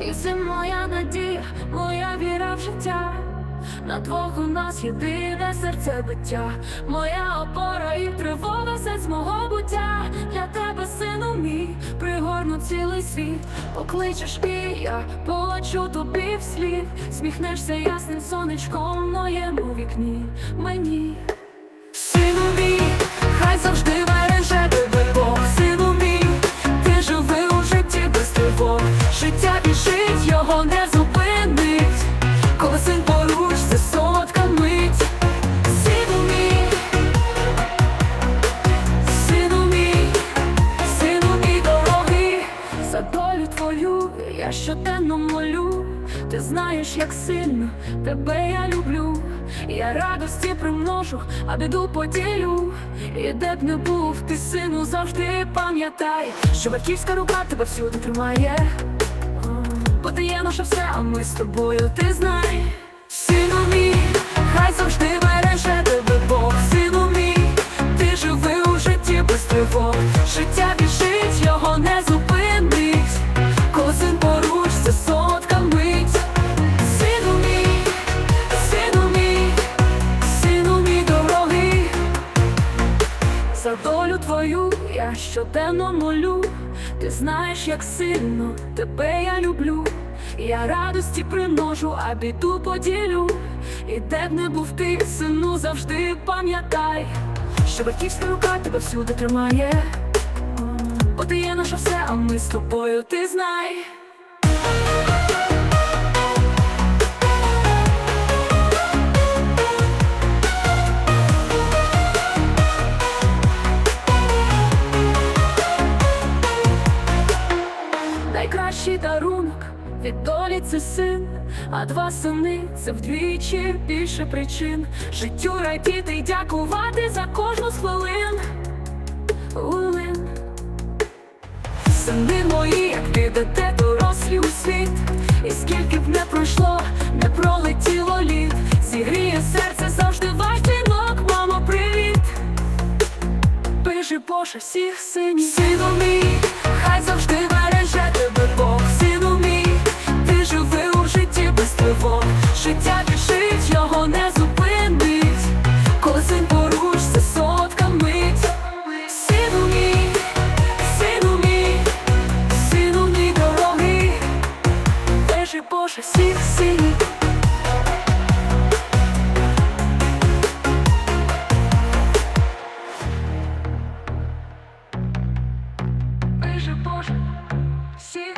І це моя надія, моя віра в життя. На двох у нас єдине серце биття, моя опора і тривога з мого буття. Для тебе, сину мій, пригорну цілий світ. Покличеш і я полечу тобі вслід. Сміхнешся ясним сонечком в моєму вікні. Мені Сину мій, хай завжди береже тебе Бог Сину мій, ти живи у житті без тривог Життя біжить, його не зупинить Коли син поруч, це солодка мить Сину мій, сину мій, сину мій дорогий За долю твою я щоденно молю Ти знаєш, як сильно тебе я люблю я радості примножу, а біду поділю. І де б не був, ти сину завжди пам'ятай, що батьківська рука тебе всюди тримає. Бо ти є наше все, а ми з тобою, ти знай. Сину мій, хай завжди береже долю твою я щоденно молю. Ти знаєш, як сильно тебе я люблю. Я радості примножу, а біду поділю. І де б не був ти, сину, завжди пам'ятай, що батьківська рука тебе всюди тримає. Бо ти є наше все, а ми з тобою, ти знай. Найкращий дарунок від долі це син, а два сини це вдвічі більше причин. Життю радіти й дякувати за кожну з хвилин. Хвилин. Сини мої, як підете дорослі у світ, і скільки б не пройшло, не пролетіло літ, зігріє серце завжди ваш дзвінок, мамо, привіт. Боже всіх синів Сину мій, хай Життя біжить, його не зупинить. Коли син поруч, це солодка мить. Сину мій, сину мій, сину мій дорогий. Пиши Боже всіх Пише Боже, всіх